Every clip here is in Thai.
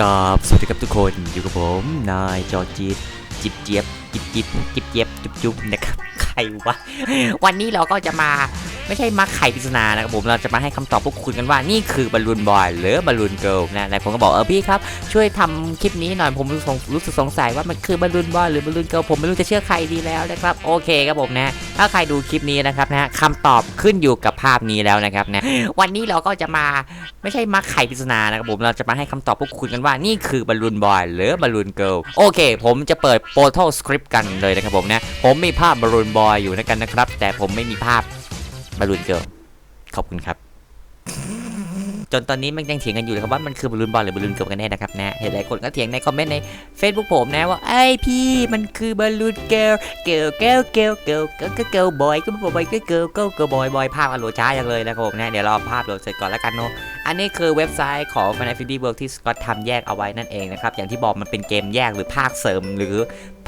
กับสวัสดีครับทุกคนอยู่กับผม นายจอจีดจิบเจี๊ยบจิบจิบจิบเจี๊ยบจุบจุบนะครับใครวะวันนี้เราก็จะมา ไม่ใช่มาไขปริศนานะครับผมเราจะมาให้คำตอบพวกคุณกันว่านี่คือบอลลูนบอยหรือบอลลูนเกิลนะหลายคนก็บอกเออพี่ครับช่วยทำคลิปนี้หน่อยผมรู้สงรู้สึกสงสัยว่ามันคือบอลลูนบอยหรือบอลลูนเกิลผมไม่รู้จะเชื่อใครดีแล้วนะครับโอเคครับผมนะถ้าใครดูคลิปนี้นะครับนะคำตอบขึ้นอยู่กับภาพนี้แล้วนะครับนะวันนี้เราก็จะมาไม่ใช่มาไขปริศนานะครับผมเราจะมาให้คำตอบพวกคุณกันว่านี่คือบอลลูนบอยหรือบอลลูนเกิลโอเค ผมจะเปิดโปร t ท l สคริปต์กันเลยนะครับผมนะผมมีภาพบอลลูนบอยอยู่นะกันนะครับแต่ผมไม่มีภาพ บอลลูนเกิลขอบคุณครับ จนตอนนี้มันยังเถียงกันอยู่เลยครับว่ามันคือบอลลูนบอลหรือบอลลูนเกิลกันแน่นะครับนะเห็นหลายคนก็เถียงในคอมเมนต์ใน Facebook ผมนะว่าไอ้พี่มันคือบอลลูนเกิลเกิลเกิลเกิลเกิลเกิลเกิลบอยก็บอยก็เกิลเกิลเกิลบอยบอยภาพอโลช้าอย่างเลยนะครับผมนะเดี๋ยวรอภาพโหลดเสร็จก่อนแล้วกันเนาะ อันนี้คือเว็บไซต์ของ Final Fantasy World ที่สกอตทำแยกเอาไว้นั่นเองนะครับ อย่างที่บอกมันเป็นเกมแยกหรือภาคเสริม หรือ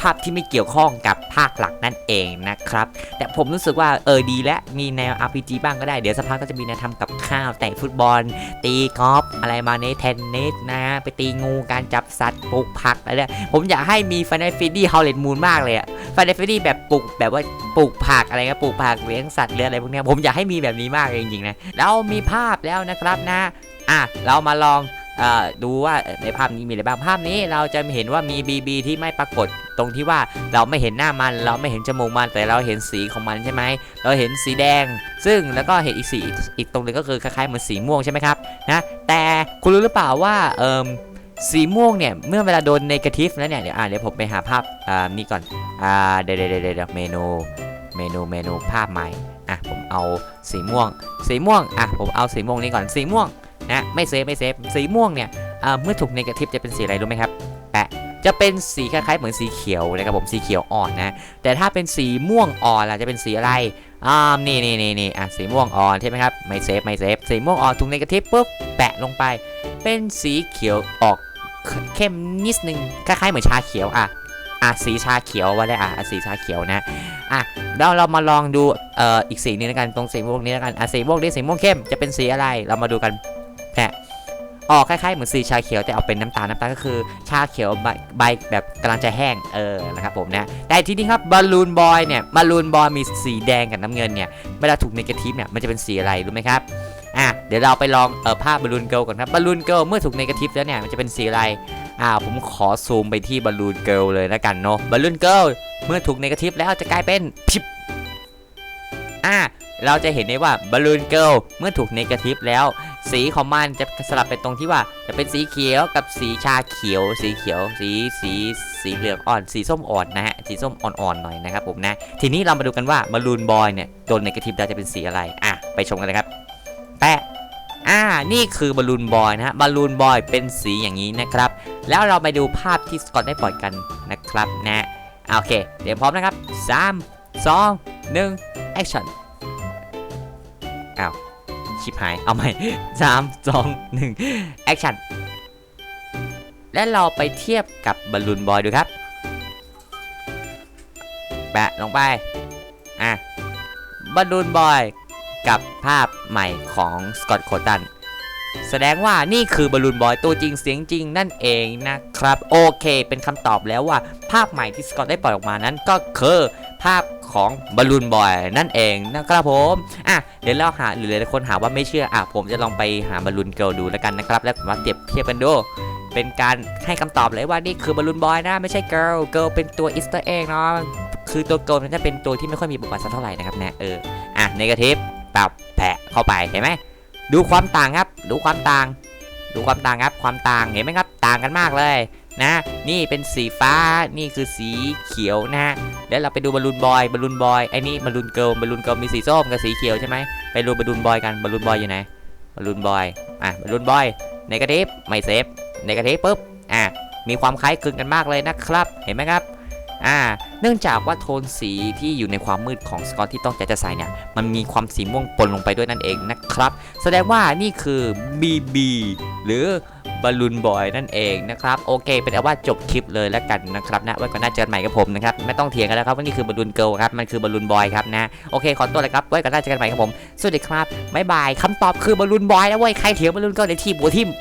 ภาพที่ไม่เกี่ยวข้องกับภาคหลักนั่นเองนะครับ แต่ผมรู้สึกว่าเออดีและมีแนว RPG บ้างก็ได้ เดี๋ยวสักพักก็จะมีแนวทำกับข้าวแต่ฟุตบอล ตีกอล์ฟอะไรมาเนเทนเนสนะ ไปตีงูการจับสัตว์ปลูกผักอะไรเนี่ยผมอยากให้มี Final Fantasy Howlet Moon มากเลยอะ Final Fantasy แบบปลูกแบบว่าปลูกผักอะไรเงี้ยปลูกผักเลี้ยงสัตว์เลี้ยงอะไรพวกนี้ผมอยากให้มีแบบนี้มากเลยจริงๆนะเรามีภาพแล้วนะครับนะอะเรามาลองดูว่าในภาพนี้มีอะไรบ้างภาพนี้เราจะเห็นว่ามี BB ที่ไม่ปรากฏตรงที่ว่าเราไม่เห็นหน้ามัน เราไม่เห็นจมูกมันแต่เราเห็นสีของมันใช่ไหมเราเห็นสีแดง ซึ่งแล้วก็เห็นอีกสีอีกตรงหนึงก็คือคล้ายๆเหมือนสีม่วงใช่ไหมครับนะแต่คุณรู้หรือเปล่าว่าเอิม สีม่วงเนี่ยเมื่อเวลาโดนเนกาทีฟแล้วเนี่ยเดี๋ยวอะเดี๋ยวผมไปหาภาพอ่านี่ก่อนอ่าเดี๋ยวเดี๋ยวเดี๋ยวเดี๋ยวเมนูเมนูเมนูภาพใหม่อะผมเอาสีม่วง สีม่วงอะผมเอาสีม่วงนี้ก่อนสีม่วงนะไม่เซฟไม่เซฟสีม่วงเนี่ยอ่าเมื่อถูกเนกาทีฟจะเป็นสีอะไรรู้ไหมครับแปะจะเป็นสีคล้ายๆเหมือนสีเขียวนะครับผมสีเขียวอ่อนนะแต่ถ้าเป็นสีม่วงอ่อนล่ะจะเป็นสีอะไรอ่านี่นี่นี่นี่อะสีม่วงอ่อนใช่ไหมครับไม่เซฟไม่เซฟสีม่วงอ่อนถูกเนกาทีฟปุ๊บแปะลงไป เป็นสีเขียวออก เข้มนิดนึงคล้ายๆเหมือนชาเขียวอะอะสีชาเขียวว่าได้อะสีชาเขียวนะอะเราเรามาลองดูเอ่ออีกสีนึงแล้วกันตรงสีม่วงนี้แล้วกันอะสีม่วงนี้สีม่วงเข้มจะเป็นสีอะไรเรามาดูกันออกคล้ายๆเหมือนสีชาเขียวแต่เอาเป็นน้ำตาลน้ำตาลก็คือชาเขียวใบใบแบบกำลังจะแห้งเออนะครับผมนะแต่ทีนี้ครับบอลลูนบอยเนี่ยบอลลูนบอยมีสีแดงกับน้ำเงินเนี่ยเวลาถูกเนกาทีฟเนี่ยมันจะเป็นสีอะไรรู้ไหมครับ อะเดี๋ยวเราไปลองเออภาพบอลลูนเกิลก่อนครับบอลลูนเกิลเมื่อถูกเนกาทีฟแล้วเนี่ยมันจะเป็นสีอะไรอ่าผมขอซูมไปที่บอลลูนเกิลเลยแล้วกันเนาะบอลลูนเกิลเมื่อถูกเนกาทีฟแล้วจะกลายเป็นพิบอะเราจะเห็นได้ว่าบอลลูนเกิลเมื่อถูกเนกาทีฟแล้ว สีของมันจะสลับเป็นตรงที่ว่า จะเป็นสีเขียวกับสีชาเขียว สีเขียว สีสีสีเหลืองอ่อน สีส้มอ่อนนะฮะสีส้มอ่อนๆหน่อยนะครับผมนะ ทีนี้เรามาดูกันว่าบอลลูนบอยเนี่ยโดนเนกาทีฟดาวจะเป็นสีอะไรอะไปชมกันเลยครับ แปะอ่า นี่คือบอลลูนบอยนะฮะ บอลลูนบอยเป็นสีอย่างนี้นะครับ แล้วเราไปดูภาพที่สกอตได้ปล่อยกันนะครับนะอ่โอเค เดี๋ยวพร้อมนะครับ 3 2 1 action อ้าวชิบหาย เอาใหม่สามสองหนึ่งแอคชั่นและเราไปเทียบกับบอลลูนบอยดูครับ แปะลงไป อะบอลลูนบอย กับภาพใหม่ของสกอตโคตันแสดงว่านี่คือบอลลูนบอยตัวจริงเสียงจริงนั่นเองนะครับ โอเค เป็นคำตอบแล้วว่า ภาพใหม่ที่สกอตได้ปล่อยออกมานั้นก็คือภาพของบอลลูนบอยนั่นเองนะครับผมอะเดี๋ยวเราหาหรือหลายๆคนหาว่าไม่เชื่ออะผมจะลองไปหาบอลลูนเกิลดูแล้วกันนะครับ แล้วมาเปรียบเทียบกันดูเป็นการให้คำตอบเลยว่านี่คือบอลลูนบอยนะไม่ใช่เกิลเกิลเป็นตัวอิสต์เองเนาะคือตัวเกิลมันจะเป็นตัวที่ไม่ค่อยมีบทบาทสักเท่าไหร่นะครับนี่เอออะเนกาทีฟ ปรับแผะเข้าไปเห็นไหมดูความต่างครับ ดูความต่าง ดูความต่างครับ ความต่างเห็นไหมครับ ต่างกันมากเลยนะ นี่เป็นสีฟ้า นี่คือสีเขียวนะฮะ แล้วเราไปดูบอลลูนบอยบอลลูนบอยไอ้นี่บอลลูนเกิลบอลลูนเกิลมีสีส้มกับสีเขียวใช่ไหมไปดูบอลลูนบอยกันบอลลูนบอยอยู่ไหนบอลลูนบอยอะบอลลูนบอยเนกาทีฟไม่เซฟเนกาทีฟปุ๊บอะมีความคล้ายคลึงกันมากเลยนะครับ เห็นไหมครับ อ่า เนื่องจากว่าโทนสีที่อยู่ในความมืดของสกอตที่ต้องใจจะใส่เนี่ยมันมีความสีม่วงปนลงไปด้วยนั่นเองนะครับ แสดงว่านี่คือ BB หรือบอลลูนบอยนั่นเองนะครับโอเค เป็นเอาว่าจบคลิปเลยแล้วกันนะครับนะไว้ก่อนหน้าเจอกันใหม่กับผมนะครับไม่ต้องเถียงกันแล้วครับว่านี่คือบอลลูนเกิลครับมันคือบอลลูนบอยครับนะโอเคขอตัวเลยครับไว้ก่อนหน้าเจอกันใหม่ครับผมสวัสดีครับบ๊ายบายคำตอบคือบอลลูนบอยนะเว้ยใครเถียงบอลลูนเกิลในทีมหัวทิม